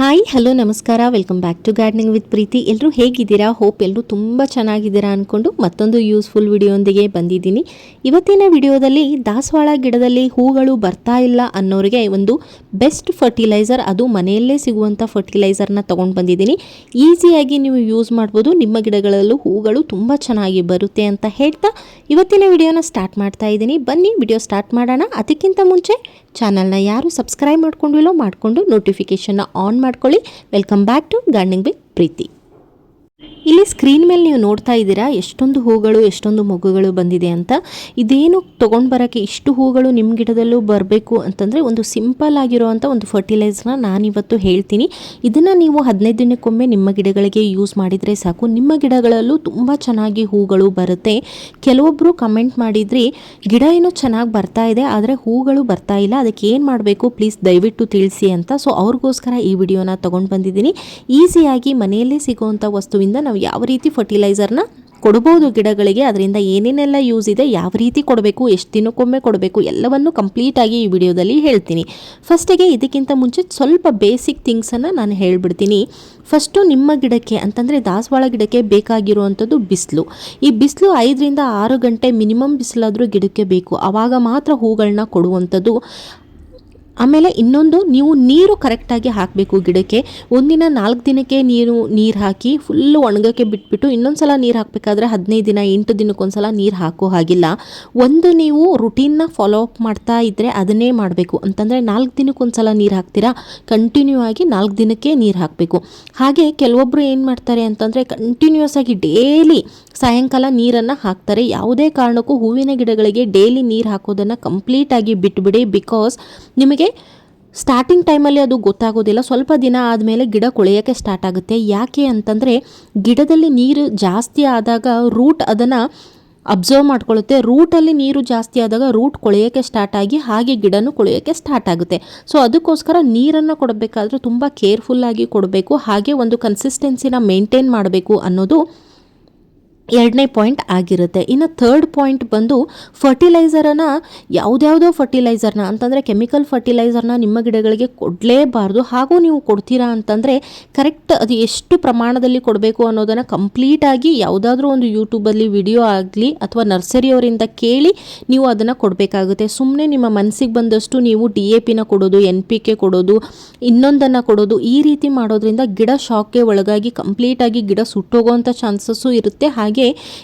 Hi hello ನಮಸ್ಕಾರ. Welcome back to gardening with Preethi ಎಲ್ಲರೂ ಹೇಗಿದ್ದೀರಾ? ಹೋಪ್ ಎಲ್ಲರೂ ತುಂಬ ಚೆನ್ನಾಗಿದ್ದೀರಾ ಅಂದ್ಕೊಂಡು ಮತ್ತೊಂದು ಯೂಸ್ಫುಲ್ ವಿಡಿಯೋಂದಿಗೆ ಬಂದಿದ್ದೀನಿ. ಇವತ್ತಿನ ವಿಡಿಯೋದಲ್ಲಿ ದಾಸವಾಳ ಗಿಡದಲ್ಲಿ ಹೂಗಳು ಬರ್ತಾ ಇಲ್ಲ ಅನ್ನೋರಿಗೆ ಒಂದು ಬೆಸ್ಟ್ ಫರ್ಟಿಲೈಸರ್ ಅದು ಮನೆಯಲ್ಲೇ ಸಿಗುವಂಥ ಫರ್ಟಿಲೈಸರ್ನ ತೊಗೊಂಡು ಬಂದಿದ್ದೀನಿ. ಈಸಿಯಾಗಿ ನೀವು ಯೂಸ್ ಮಾಡ್ಬೋದು. ನಿಮ್ಮ ಗಿಡಗಳಲ್ಲೂ ಹೂಗಳು ತುಂಬ ಚೆನ್ನಾಗಿ ಬರುತ್ತೆ ಅಂತ ಹೇಳ್ತಾ ಇವತ್ತಿನ ವಿಡಿಯೋನ ಸ್ಟಾರ್ಟ್ ಮಾಡ್ತಾ ಇದ್ದೀನಿ. ಬನ್ನಿ ವಿಡಿಯೋ ಸ್ಟಾರ್ಟ್ ಮಾಡೋಣ. ಅದಕ್ಕಿಂತ ಮುಂಚೆ ಚಾನಲ್ನ ಯಾರು ಸಬ್ಸ್ಕ್ರೈಬ್ ಮಾಡ್ಕೊಂಡಿಲ್ಲೋ ಮಾಡಿಕೊಂಡು ನೋಟಿಫಿಕೇಷನ್ನ ಆನ್ ಮಾಡ್ಕೊಳ್ಳಿ. Welcome back to gardening with Preethi ಇಲ್ಲಿ ಸ್ಕ್ರೀನ್ ಮೇಲೆ ನೀವು ನೋಡ್ತಾ ಇದ್ದೀರಾ, ಎಷ್ಟೊಂದು ಹೂಗಳು, ಎಷ್ಟೊಂದು ಮೊಗ್ಗುಗಳು ಬಂದಿದೆ ಅಂತ. ಇದೇನು ತೊಗೊಂಡು ಬರೋಕ್ಕೆ ಇಷ್ಟು ಹೂಗಳು ನಿಮ್ಮ ಗಿಡದಲ್ಲೂ ಬರಬೇಕು ಅಂತಂದರೆ ಒಂದು ಸಿಂಪಲ್ ಆಗಿರುವಂಥ ಒಂದು ಫರ್ಟಿಲೈಸರ್ನ ನಾನಿವತ್ತು ಹೇಳ್ತೀನಿ. ಇದನ್ನು ನೀವು ಹದಿನೈದು ದಿನಕ್ಕೊಮ್ಮೆ ನಿಮ್ಮ ಗಿಡಗಳಿಗೆ ಯೂಸ್ ಮಾಡಿದರೆ ಸಾಕು. ನಿಮ್ಮ ಗಿಡಗಳಲ್ಲೂ ತುಂಬ ಚೆನ್ನಾಗಿ ಹೂಗಳು ಬರುತ್ತೆ. ಕೆಲವೊಬ್ಬರು ಕಮೆಂಟ್ ಮಾಡಿದ್ರಿ, ಗಿಡ ಏನೋ ಚೆನ್ನಾಗಿ ಬರ್ತಾ ಇದೆ, ಆದರೆ ಹೂಗಳು ಬರ್ತಾ ಇಲ್ಲ, ಅದಕ್ಕೆ ಏನು ಮಾಡಬೇಕು? ಪ್ಲೀಸ್ ದಯವಿಟ್ಟು ತಿಳಿಸಿ ಅಂತ. ಸೊ ಅವ್ರಿಗೋಸ್ಕರ ಈ ವಿಡಿಯೋನ ತೊಗೊಂಡು ಬಂದಿದ್ದೀನಿ. ಈಸಿಯಾಗಿ ಮನೆಯಲ್ಲೇ ಸಿಗುವಂಥ ವಸ್ತುವಿಂದ ನಾವು ಯಾವ ರೀತಿ ಫರ್ಟಿಲೈಸರ್ನ ಕೊಡ್ಬೋದು ಗಿಡಗಳಿಗೆ, ಅದರಿಂದ ಏನೇನೆಲ್ಲ ಯೂಸ್ ಇದೆ, ಯಾವ ರೀತಿ ಕೊಡಬೇಕು, ಎಷ್ಟು ದಿನಕ್ಕೊಮ್ಮೆ ಕೊಡಬೇಕು, ಎಲ್ಲವನ್ನು ಕಂಪ್ಲೀಟಾಗಿ ಈ ವಿಡಿಯೋದಲ್ಲಿ ಹೇಳ್ತೀನಿ. ಫಸ್ಟಿಗೆ ಇದಕ್ಕಿಂತ ಮುಂಚೆ ಸ್ವಲ್ಪ ಬೇಸಿಕ್ ಥಿಂಗ್ಸನ್ನು ನಾನು ಹೇಳಿಬಿಡ್ತೀನಿ. ಫಸ್ಟು ನಿಮ್ಮ ಗಿಡಕ್ಕೆ, ಅಂತಂದರೆ ದಾಸವಾಳ ಗಿಡಕ್ಕೆ ಬೇಕಾಗಿರುವಂಥದ್ದು ಬಿಸಿಲು. ಈ ಬಿಸಿಲು ಐದರಿಂದ ಆರು ಗಂಟೆ ಮಿನಿಮಮ್ ಬಿಸಿಲಾದರೂ ಗಿಡಕ್ಕೆ ಬೇಕು. ಆವಾಗ ಮಾತ್ರ ಹೂಗಳನ್ನ ಕೊಡುವಂಥದ್ದು. ಆಮೇಲೆ ಇನ್ನೊಂದು ನೀವು ನೀರು ಕರೆಕ್ಟಾಗಿ ಹಾಕಬೇಕು ಗಿಡಕ್ಕೆ. ಒಂದಿನ ನಾಲ್ಕು ದಿನಕ್ಕೆ ನೀರು ನೀರು ಹಾಕಿ ಫುಲ್ಲು ಒಣಗೋಕ್ಕೆ ಬಿಟ್ಬಿಟ್ಟು ಇನ್ನೊಂದು ಸಲ ನೀರು ಹಾಕಬೇಕಾದ್ರೆ ಹದಿನೈದು ದಿನ, ಎಂಟು ದಿನಕ್ಕೊಂದ್ಸಲ ನೀರು ಹಾಕೋ ಹಾಗಿಲ್ಲ. ಒಂದು ನೀವು ರುಟೀನ್ನ ಫಾಲೋ ಅಪ್ ಮಾಡ್ತಾ ಇದ್ದರೆ ಅದನ್ನೇ ಮಾಡಬೇಕು. ಅಂತಂದರೆ ನಾಲ್ಕು ದಿನಕ್ಕೊಂದ್ಸಲ ನೀರು ಹಾಕ್ತೀರಾ? ಕಂಟಿನ್ಯೂ ಆಗಿ ನಾಲ್ಕು ದಿನಕ್ಕೆ ನೀರು ಹಾಕಬೇಕು. ಹಾಗೆ ಕೆಲವೊಬ್ಬರು ಏನು ಮಾಡ್ತಾರೆ ಅಂತಂದರೆ ಕಂಟಿನ್ಯೂಸ್ ಆಗಿ ಡೇಲಿ ಸಾಯಂಕಾಲ ನೀರನ್ನು ಹಾಕ್ತಾರೆ. ಯಾವುದೇ ಕಾರಣಕ್ಕೂ ಹೂವಿನ ಗಿಡಗಳಿಗೆ ಡೈಲಿ ನೀರು ಹಾಕೋದನ್ನು ಕಂಪ್ಲೀಟಾಗಿ ಬಿಟ್ಬಿಡಿ ಬಿಕಾಸ್ ನಿಮಗೆ ಸ್ಟಾರ್ಟಿಂಗ್ ಟೈಮಲ್ಲಿ ಅದು ಗೊತ್ತಾಗೋದಿಲ್ಲ. ಸ್ವಲ್ಪ ದಿನ ಆದಮೇಲೆ ಗಿಡ ಕೊಳೆಯೋಕ್ಕೆ ಸ್ಟಾರ್ಟ್ ಆಗುತ್ತೆ. ಯಾಕೆ ಅಂತಂದರೆ ಗಿಡದಲ್ಲಿ ನೀರು ಜಾಸ್ತಿ ಆದಾಗ ರೂಟ್ ಅದನ್ನು ಅಬ್ಸರ್ವ್ ಮಾಡ್ಕೊಳ್ಳುತ್ತೆ. ರೂಟಲ್ಲಿ ನೀರು ಜಾಸ್ತಿ ಆದಾಗ ರೂಟ್ ಕೊಳೆಯೋಕ್ಕೆ ಸ್ಟಾರ್ಟ್ ಆಗಿ ಹಾಗೆ ಗಿಡನೂ ಕೊಳೆಯೋಕ್ಕೆ ಸ್ಟಾರ್ಟ್ ಆಗುತ್ತೆ. ಸೊ ಅದಕ್ಕೋಸ್ಕರ ನೀರನ್ನು ಕೊಡಬೇಕಾದ್ರೆ ತುಂಬ ಕೇರ್ಫುಲ್ಲಾಗಿ ಕೊಡಬೇಕು. ಹಾಗೆ ಒಂದು ಕನ್ಸಿಸ್ಟೆನ್ಸಿನ ಮೇಂಟೈನ್ ಮಾಡಬೇಕು ಅನ್ನೋದು ಎರಡನೇ ಪಾಯಿಂಟ್ ಆಗಿರುತ್ತೆ. ಇನ್ನು ಥರ್ಡ್ ಪಾಯಿಂಟ್ ಬಂದು ಫರ್ಟಿಲೈಸರನ್ನು ಯಾವುದ್ಯಾವುದೋ ಫರ್ಟಿಲೈಸರ್ನ ಅಂತಂದರೆ ಕೆಮಿಕಲ್ ಫರ್ಟಿಲೈಸರ್ನ ನಿಮ್ಮ ಗಿಡಗಳಿಗೆ ಕೊಡಲೇಬಾರ್ದು. ಹಾಗೂ ನೀವು ಕೊಡ್ತೀರಾ ಅಂತಂದರೆ ಕರೆಕ್ಟ್ ಅದು ಎಷ್ಟು ಪ್ರಮಾಣದಲ್ಲಿ ಕೊಡಬೇಕು ಅನ್ನೋದನ್ನು ಕಂಪ್ಲೀಟಾಗಿ ಯಾವುದಾದ್ರೂ ಒಂದು ಯೂಟ್ಯೂಬಲ್ಲಿ ವಿಡಿಯೋ ಆಗಲಿ ಅಥವಾ ನರ್ಸರಿಯವರಿಂದ ಕೇಳಿ ನೀವು ಅದನ್ನು ಕೊಡಬೇಕಾಗುತ್ತೆ. ಸುಮ್ಮನೆ ನಿಮ್ಮ ಮನಸ್ಸಿಗೆ ಬಂದಷ್ಟು ನೀವು ಡಿ ಎ ಪಿನ ಕೊಡೋದು ಎನ್ ಪಿ ಕೆ ಕೊಡೋದು, ಇನ್ನೊಂದನ್ನು ಕೊಡೋದು, ಈ ರೀತಿ ಮಾಡೋದ್ರಿಂದ ಗಿಡ ಶಾಕ್ಗೆ ಒಳಗಾಗಿ ಕಂಪ್ಲೀಟಾಗಿ ಗಿಡ ಸುಟ್ಟೋಗೋವಂಥ ಚಾನ್ಸಸ್ಸು ಇರುತ್ತೆ. ಹಾಗೆ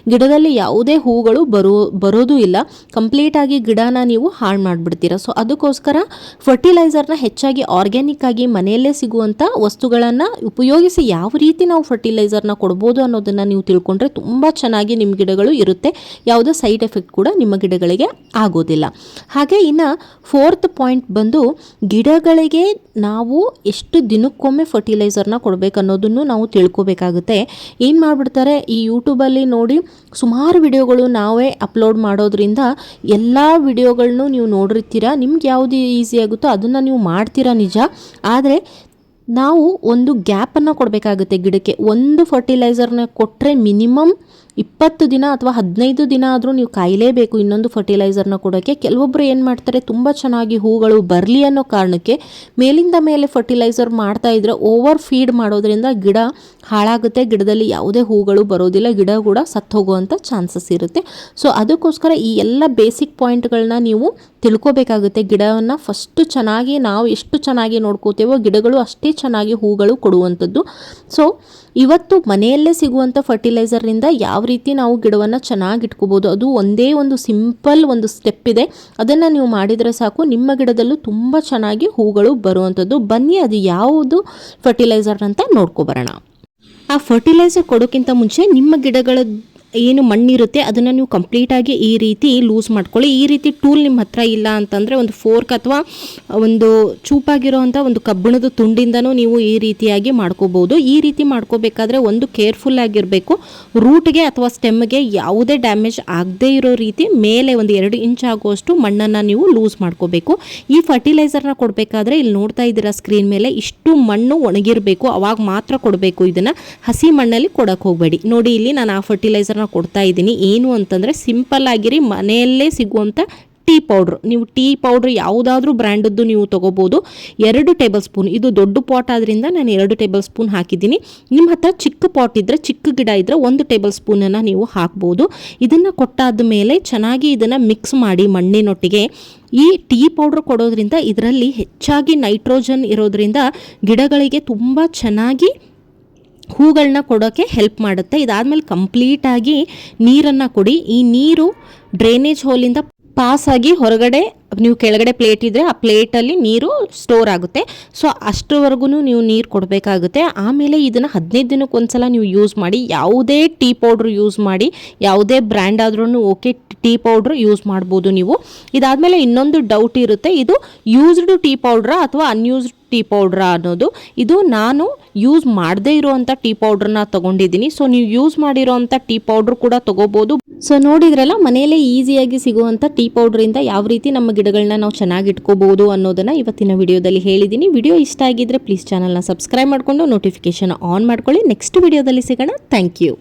ಗಿಡದಲ್ಲಿ ಯಾವುದೇ ಹೂಗಳು ಬರೋ, ಬರೋದು ಇಲ್ಲ. ಕಂಪ್ಲೀಟಾಗಿ ಗಿಡನ ನೀವು ಹಾಳು ಮಾಡಿಬಿಡ್ತೀರಾ. ಸೊ, ಅದಕ್ಕೋಸ್ಕರ ಫರ್ಟಿಲೈಸರ್ನ ಹೆಚ್ಚಾಗಿ ಆರ್ಗ್ಯಾನಿಕ್ ಆಗಿ ಮನೆಯಲ್ಲೇ ಸಿಗುವಂಥ ವಸ್ತುಗಳನ್ನು ಉಪಯೋಗಿಸಿ ಯಾವ ರೀತಿ ನಾವು ಫರ್ಟಿಲೈಸರ್ನ ಕೊಡ್ಬೋದು ಅನ್ನೋದನ್ನು ನೀವು ತಿಳ್ಕೊಂಡ್ರೆ ತುಂಬ ಚೆನ್ನಾಗಿ ನಿಮ್ಮ ಗಿಡಗಳು ಇರುತ್ತೆ. ಯಾವುದೇ ಸೈಡ್ ಎಫೆಕ್ಟ್ ಕೂಡ ನಿಮ್ಮ ಗಿಡಗಳಿಗೆ ಆಗೋದಿಲ್ಲ. ಹಾಗೆ ಇನ್ನು ಫೋರ್ತ್ ಪಾಯಿಂಟ್ ಬಂದು ಗಿಡಗಳಿಗೆ ನಾವು ಎಷ್ಟು ದಿನಕ್ಕೊಮ್ಮೆ ಫರ್ಟಿಲೈಸರ್ನ ಕೊಡಬೇಕು ಅನ್ನೋದನ್ನು ನಾವು ತಿಳ್ಕೊಬೇಕಾಗುತ್ತೆ. ಏನು ಮಾಡಿಬಿಡ್ತಾರೆ? ಈ ಯೂಟ್ಯೂಬಲ್ಲಿ ನೋಡಿ ಸುಮಾರು ವಿಡಿಯೋಗಳು ನಾವೇ ಅಪ್ಲೋಡ್ ಮಾಡೋದ್ರಿಂದ ಎಲ್ಲ ವಿಡಿಯೋಗಳನ್ನು ನೀವು ನೋಡಿರ್ತೀರಾ. ನಿಮ್ಗೆ ಯಾವುದು ಈಸಿ ಆಗುತ್ತೋ ಅದನ್ನು ನೀವು ಮಾಡ್ತೀರಾ ನಿಜ. ಆದರೆ ನಾವು ಒಂದು ಗ್ಯಾಪನ್ನು ಕೊಡಬೇಕಾಗುತ್ತೆ ಗಿಡಕ್ಕೆ. ಒಂದು ಫರ್ಟಿಲೈಸರ್ನ ಕೊಟ್ಟರೆ ಮಿನಿಮಮ್ ಇಪ್ಪತ್ತು ದಿನ ಅಥವಾ ಹದಿನೈದು ದಿನ ಆದರೂ ನೀವು ಕಾಯಲೇಬೇಕು ಇನ್ನೊಂದು ಫರ್ಟಿಲೈಸರ್ನ ಕೊಡೋಕ್ಕೆ ಕೆಲವೊಬ್ಬರು ಏನು ಮಾಡ್ತಾರೆ, ತುಂಬ ಚೆನ್ನಾಗಿ ಹೂಗಳು ಬರಲಿ ಅನ್ನೋ ಕಾರಣಕ್ಕೆ ಮೇಲಿಂದ ಮೇಲೆ ಫರ್ಟಿಲೈಸರ್ ಮಾಡ್ತಾ ಇದ್ರೆ ಓವರ್ ಫೀಡ್ ಮಾಡೋದ್ರಿಂದ ಗಿಡ ಹಾಳಾಗುತ್ತೆ. ಗಿಡದಲ್ಲಿ ಯಾವುದೇ ಹೂಗಳು ಬರೋದಿಲ್ಲ, ಗಿಡ ಕೂಡ ಸತ್ತು ಹೋಗುವಂಥ ಚಾನ್ಸಸ್ ಇರುತ್ತೆ. ಸೊ ಅದಕ್ಕೋಸ್ಕರ ಈ ಎಲ್ಲ ಬೇಸಿಕ್ ಪಾಯಿಂಟ್ಗಳನ್ನ ನೀವು ತಿಳ್ಕೊಬೇಕಾಗುತ್ತೆ. ಗಿಡವನ್ನು ಫಸ್ಟು ಚೆನ್ನಾಗಿ ನಾವು ಎಷ್ಟು ಚೆನ್ನಾಗಿ ನೋಡ್ಕೋತೇವೋ ಗಿಡಗಳು ಅಷ್ಟೇ ಚೆನ್ನಾಗಿ ಹೂಗಳು ಕೊಡುವಂಥದ್ದು. ಸೊ ಇವತ್ತು ಮನೆಯಲ್ಲೇ ಸಿಗುವಂಥ ಫರ್ಟಿಲೈಸರ್ನಿಂದ ಯಾವ ರೀತಿ ನಾವು ಗಿಡವನ್ನು ಚೆನ್ನಾಗಿ ಇಟ್ಕೋಬೋದು, ಅದು ಒಂದೇ ಒಂದು ಸಿಂಪಲ್ ಒಂದು ಸ್ಟೆಪ್ ಇದೆ. ಅದನ್ನು ನೀವು ಮಾಡಿದರೆ ಸಾಕು, ನಿಮ್ಮ ಗಿಡದಲ್ಲೂ ತುಂಬ ಚೆನ್ನಾಗಿ ಹೂಗಳು ಬರುವಂಥದ್ದು. ಬನ್ನಿ, ಅದು ಯಾವುದು ಫರ್ಟಿಲೈಸರ್ ಅಂತ ನೋಡ್ಕೊಬರೋಣ ಆ ಫರ್ಟಿಲೈಸರ್ ಕೊಡೋಕ್ಕಿಂತ ಮುಂಚೆ ನಿಮ್ಮ ಗಿಡಗಳ ಏನು ಮಣ್ಣಿರುತ್ತೆ, ಅದನ್ನು ನೀವು ಕಂಪ್ಲೀಟಾಗಿ ಈ ರೀತಿ ಲೂಸ್ ಮಾಡ್ಕೊಳ್ಳಿ. ಈ ರೀತಿ ಟೂಲ್ ನಿಮ್ಮ ಹತ್ರ ಇಲ್ಲ ಅಂತಂದರೆ ಒಂದು ಫೋರ್ಕ್ ಅಥವಾ ಒಂದು ಚೂಪಾಗಿರೋವಂಥ ಒಂದು ಕಬ್ಬಿಣದ ತುಂಡಿಂದನೂ ನೀವು ಈ ರೀತಿಯಾಗಿ ಮಾಡ್ಕೋಬೋದು. ಈ ರೀತಿ ಮಾಡ್ಕೋಬೇಕಾದ್ರೆ ಒಂದು ಕೇರ್ಫುಲ್ ಆಗಿರಬೇಕು. ರೂಟ್ಗೆ ಅಥವಾ ಸ್ಟೆಮ್ಗೆ ಯಾವುದೇ ಡ್ಯಾಮೇಜ್ ಆಗದೇ ಇರೋ ರೀತಿ ಮೇಲೆ ಒಂದು ಎರಡು ಇಂಚ್ ಆಗುವಷ್ಟು ಮಣ್ಣನ್ನು ನೀವು ಲೂಸ್ ಮಾಡ್ಕೋಬೇಕು. ಈ ಫರ್ಟಿಲೈಸರ್ನ ಕೊಡಬೇಕಾದ್ರೆ ಇಲ್ಲಿ ನೋಡ್ತಾ ಇದ್ದೀರಾ ಸ್ಕ್ರೀನ್ ಮೇಲೆ, ಇಷ್ಟು ಮಣ್ಣು ಒಣಗಿರಬೇಕು. ಅವಾಗ ಮಾತ್ರ ಕೊಡಬೇಕು ಇದನ್ನು. ಹಸಿ ಮಣ್ಣಲ್ಲಿ ಕೊಡೋಕೆ ಹೋಗಬೇಡಿ. ನೋಡಿ ಇಲ್ಲಿ ನಾನು ಆ ಫರ್ಟಿಲೈಸರ್ನ ಕೊಡ್ತಾ ಇದ್ದೀನಿ. ಏನು ಅಂತಂದರೆ ಸಿಂಪಲ್ ಆಗಿರಿ, ಮನೆಯಲ್ಲೇ ಸಿಗುವಂಥ ಟೀ ಪೌಡ್ರ್. ನೀವು ಟೀ ಪೌಡ್ರ್ ಯಾವುದಾದ್ರೂ ಬ್ರ್ಯಾಂಡದ್ದು ನೀವು ತೊಗೋಬೋದು. ಎರಡು ಟೇಬಲ್ ಸ್ಪೂನ್. ಇದು ದೊಡ್ಡ ಪಾಟ್ ಆದ್ದರಿಂದ ನಾನು ಎರಡು ಟೇಬಲ್ ಸ್ಪೂನ್ ಹಾಕಿದ್ದೀನಿ. ನಿಮ್ಮ ಹತ್ರ ಚಿಕ್ಕ ಪಾಟ್ ಇದ್ದರೆ ಚಿಕ್ಕ ಗಿಡ ಇದ್ದರೆ ಒಂದು ಟೇಬಲ್ ಸ್ಪೂನನ್ನು ನೀವು ಹಾಕ್ಬೋದು. ಇದನ್ನು ಕೊಟ್ಟಾದ ಮೇಲೆ ಚೆನ್ನಾಗಿ ಇದನ್ನು ಮಿಕ್ಸ್ ಮಾಡಿ ಮಣ್ಣಿನೊಟ್ಟಿಗೆ. ಈ ಟೀ ಪೌಡ್ರ್ ಕೊಡೋದ್ರಿಂದ ಇದರಲ್ಲಿ ಹೆಚ್ಚಾಗಿ ನೈಟ್ರೋಜನ್ ಇರೋದ್ರಿಂದ ಗಿಡಗಳಿಗೆ ತುಂಬ ಚೆನ್ನಾಗಿ ಹೂಗಳನ್ನ ಕೊಡೋಕ್ಕೆ ಹೆಲ್ಪ್ ಮಾಡುತ್ತೆ. ಇದಾದಮೇಲೆ ಕಂಪ್ಲೀಟಾಗಿ ನೀರನ್ನು ಕೊಡಿ. ಈ ನೀರು ಡ್ರೈನೇಜ್ ಹೋಲಿಂದ ಪಾಸ್ ಆಗಿ ಹೊರಗಡೆ ನೀವು ಕೆಳಗಡೆ ಪ್ಲೇಟ್ ಇದ್ದರೆ ಆ ಪ್ಲೇಟಲ್ಲಿ ನೀರು ಸ್ಟೋರ್ ಆಗುತ್ತೆ. ಸೊ ಅಷ್ಟರವರೆಗೂ ನೀವು ನೀರು ಕೊಡಬೇಕಾಗುತ್ತೆ. ಆಮೇಲೆ ಇದನ್ನು ಹದಿನೈದು ದಿನಕ್ಕೊಂದ್ಸಲ ನೀವು ಯೂಸ್ ಮಾಡಿ, ಯಾವುದೇ ಟೀ ಪೌಡ್ರ್ ಯೂಸ್ ಮಾಡಿ, ಯಾವುದೇ ಬ್ರ್ಯಾಂಡ್ ಆದ್ರೂ ಓಕೆ ಟೀ ಪೌಡ್ರ್ ಯೂಸ್ ಮಾಡ್ಬೋದು ನೀವು. ಇದಾದಮೇಲೆ ಇನ್ನೊಂದು ಡೌಟ್ ಇರುತ್ತೆ, ಇದು ಯೂಸ್ಡ್ ಟೀ ಪೌಡ್ರಾ ಅಥವಾ ಅನ್ಯೂಸ್ಡ್ ಟೀ ಪೌಡ್ರ ಅನ್ನೋದು. ಇದು ನಾನು ಯೂಸ್ ಮಾಡದೇ ಇರೋವಂಥ ಟೀ ಪೌಡ್ರನ್ನ ತಗೊಂಡಿದ್ದೀನಿ. ಸೊ ನೀವು ಯೂಸ್ ಮಾಡಿರೋವಂಥ ಟೀ ಪೌಡ್ರ್ ಕೂಡ ತೊಗೋಬೋದು. ಸೊ ನೋಡಿದ್ರಲ್ಲ, ಮನೆಯಲ್ಲೇ ಈಸಿಯಾಗಿ ಸಿಗುವಂಥ ಟೀ ಪೌಡ್ರಿಂದ ಯಾವ ರೀತಿ ನಮ್ಮ ಗಿಡಗಳನ್ನ ನಾವು ಚೆನ್ನಾಗಿ ಇಟ್ಕೋಬಹುದು ಅನ್ನೋದನ್ನು ಇವತ್ತಿನ ವಿಡಿಯೋದಲ್ಲಿ ಹೇಳಿದ್ದೀನಿ. ವಿಡಿಯೋ ಇಷ್ಟ ಆಗಿದ್ರೆ ಪ್ಲೀಸ್ ಚಾನಲ್ನ ಸಬ್ಸ್ಕ್ರೈಬ್ ಮಾಡಿಕೊಂಡು ನೋಟಿಫಿಕೇಶನ್ ಆನ್ ಮಾಡ್ಕೊಳ್ಳಿ. ನೆಕ್ಸ್ಟ್ ವಿಡಿಯೋದಲ್ಲಿ ಸಿಗೋಣ. Thank you